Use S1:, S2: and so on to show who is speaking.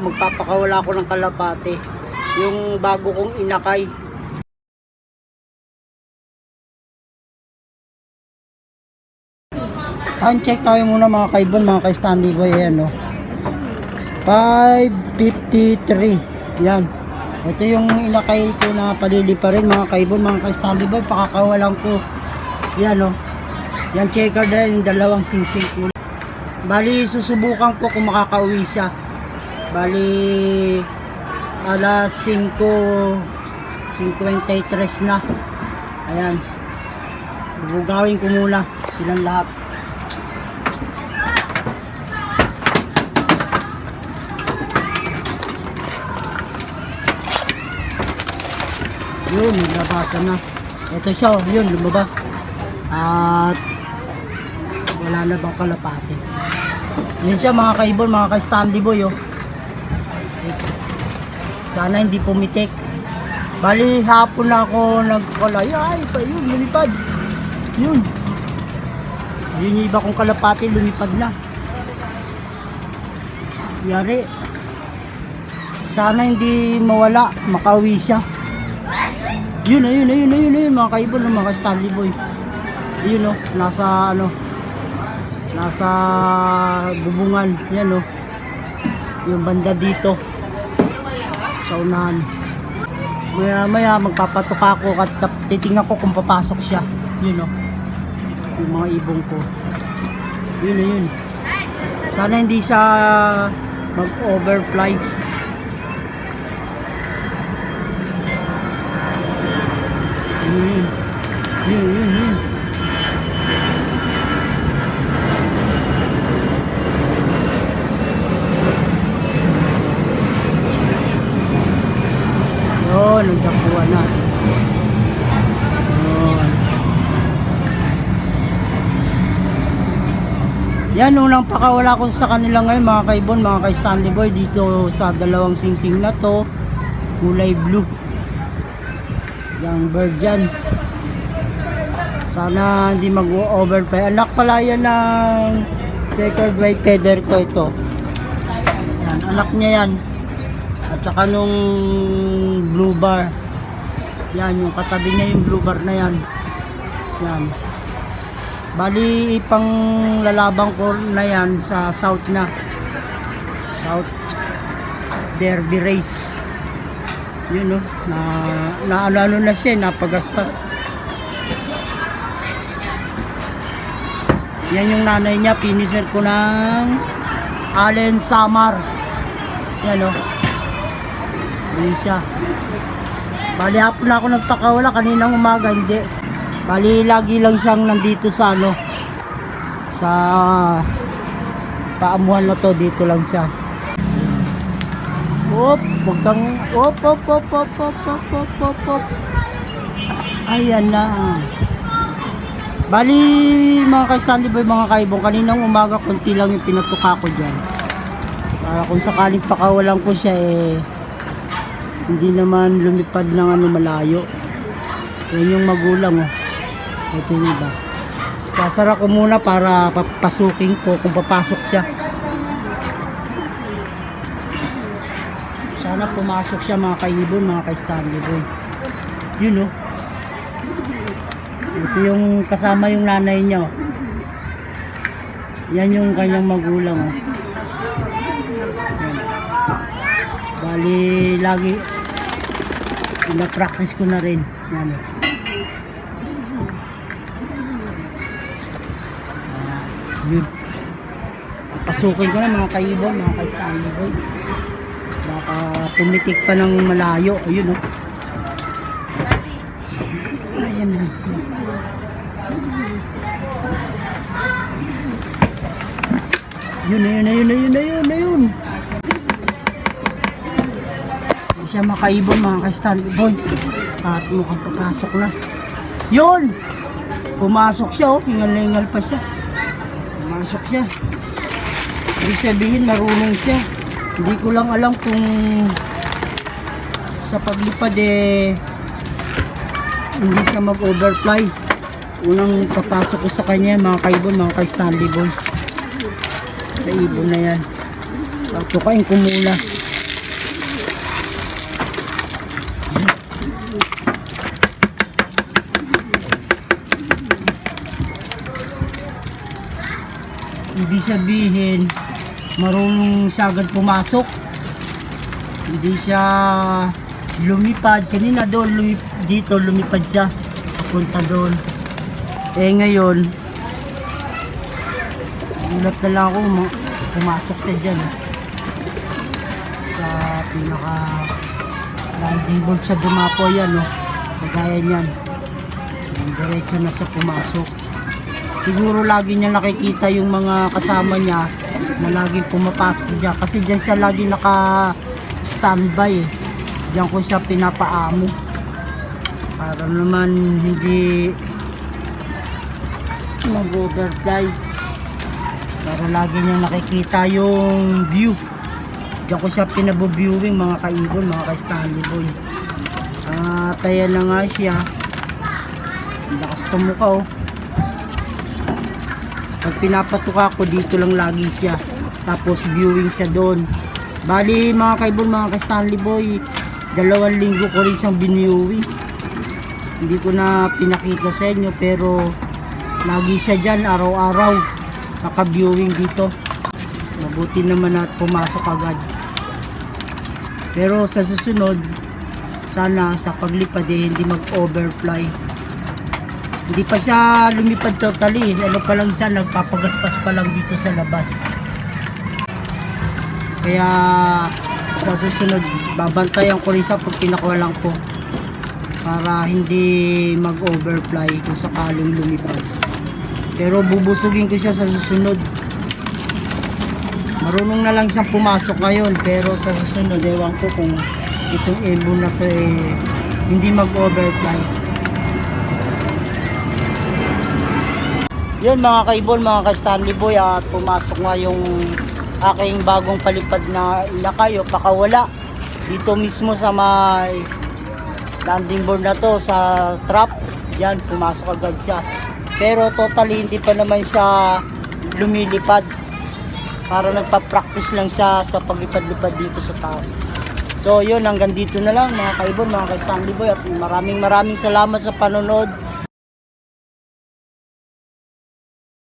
S1: Magpapakawala ko ng kalapate. Yung bago kong inakay. Uncheck tayo muna mga kaibon, mga kay Stanley Boy. Ayan, no? 553. Yan. Ito yung inakay ko na palili pa rin mga kaibon, mga kay Stanley Boy. Pakakawalan ko. Yan, no? Yan, checker din dalawang singsing ko. Bali, susubukan ko kung makakauwi siya. Bali, alas 5.53 na. Ayan. Bubugawin ko muna silang lahat. Yun, labasan na. Ito siya, oh, yun, lumabas. At wala na bang kalapate. Yun siya mga kaibon, mga ka-standy boy, oh. Sana hindi pumitik. Bali, hapon ako nagkalay. Ay, pa yun, lumipad. Yun. Yun yung iba kong kalapate, lumipad na. Yari. Sana hindi mawala, makauwi siya. Yun, ayun, ayun, ayun, ayun, mga kaibon, mga Stanley Boy. Yun, oh, nasa, ano, nasa bubungan, yan, oh. Yung banda dito, sa unahan. Maya, maya, magpapatuka ako at titingnan ko kung papasok siya. Yun, oh. Yung mga ibong ko. Yun, ayun. Sana hindi siya mag-overfly. Yun, yun, yun, yun. Yun, Yan, unang pakawala ko sa kanila ngayon mga kaibon, mga kay Stanley Boy dito sa dalawang singsing na to. Kulay blue. Yung bird dyan. Sana hindi mag-overfly. Anak pala yan ng checkered white feather ko ito. Yan, anak niya yan. At saka nung blue bar. Yan, yung katabi niya yung blue bar na yan. Yan. Bali, ipang lalabang ko na yan sa south na. South Derby Race. Yun no, na, na ano, ano na siya, napagaspas. Yan yung nanay niya, finisher ko ng Allen Samar. Yan no. Yun siya. Bali hapon na ako nagpakawala kaninang umaga, hindi. Bali lagi lang siyang nandito sa ano, sa paamuhan na to, dito lang siya. Op, wag op op op op op op op op op. Ayan na. Bali mga ka-standy boy, mga kaibong, kaninang umaga konti lang yung pinatuka ko dyan. Para kung sakaling pakawalan ko siya eh, hindi naman lumipad ng ano malayo. Yan yung magulang oh. Ito yung iba. Sasara ko muna para papasukin ko kung papasok siya. Sana pumasok siya mga kaibon, mga ka-Stanley boy. Yun oh. Ito yung kasama yung nanay niya oh. Yan yung kanyang magulang oh. Bali, lagi na-practice ko na rin. Yan Yun. Pasukin ko na mga kaibon, mga ka-Stanley boy. Baka pumitik pa ng malayo. Ayun, oh. Ayan na. Yun, ayun, ayun, ayun, ayun, ayun. Hindi siya makaibon mga ka-Stanley boy. At mukhang papasok na. Yun! Pumasok siya, oh. Hingal-hingal pa siya. Pumasok siya. Ibig sabihin, marunong siya. Hindi ko lang alam kung sa paglipad eh hindi siya mag-overfly. Unang papasok ko sa kanya, mga kaibon, mga kay Stanley Boy. Sa ibon na yan. Tukain ko muna. Ibig sabihin, marunong siya agad pumasok. Hindi siya lumipad. Kanina doon, lumip, dito lumipad siya. Punta doon. Eh ngayon, gulat na lang ako, ma- pumasok siya dyan. Sa pinaka landing board sa dumapo yan, no? Kagaya niyan. Yung Diretso na siya pumasok. Siguro lagi niya nakikita yung mga kasama niya na laging pumapasok dyan. Kasi dyan siya lagi naka standby eh. Diyan ko siya pinapaamo. Para naman hindi mag-overfly. Para lagi niya nakikita yung view. Diyan ko siya pinabu-viewing mga kaibon, mga ka-Stanley Boy. Ah, kaya na nga siya. Lakas tumuka oh. Pag pinapatuka ko dito lang lagi siya. Tapos viewing siya doon. Bali mga kaibon, mga ka-Stanley Boy, dalawang linggo ko rin siyang binewing. Hindi ko na pinakita sa inyo pero lagi siya dyan araw-araw. Naka-viewing dito. Mabuti naman at pumasok agad. Pero sa susunod, sana sa paglipad eh, hindi mag-overfly. Hindi pa siya lumipad totally. Ano pa lang siya, nagpapagaspas pa lang dito sa labas. Kaya sa susunod, babantayan ko rin siya pag pinakawalan ko. Para hindi mag-overfly kung sakaling lumipad. Pero bubusugin ko siya sa susunod. Marunong na lang siyang pumasok ngayon pero sa susunod ewan ko kung itong elbow na to eh, hindi mag-overfly. Yun mga kaibon, mga ka-Stanley Boy at pumasok nga yung aking bagong palipad na ilakay o pakawala dito mismo sa may landing board na to sa trap. Yan, pumasok agad siya. Pero totally hindi pa naman siya lumilipad. Para nagpa-practice lang siya sa paglipad-lipad dito sa taas. So yun, hanggang dito na lang mga kaibon, mga ka-Stanley Boy at maraming maraming salamat sa panonood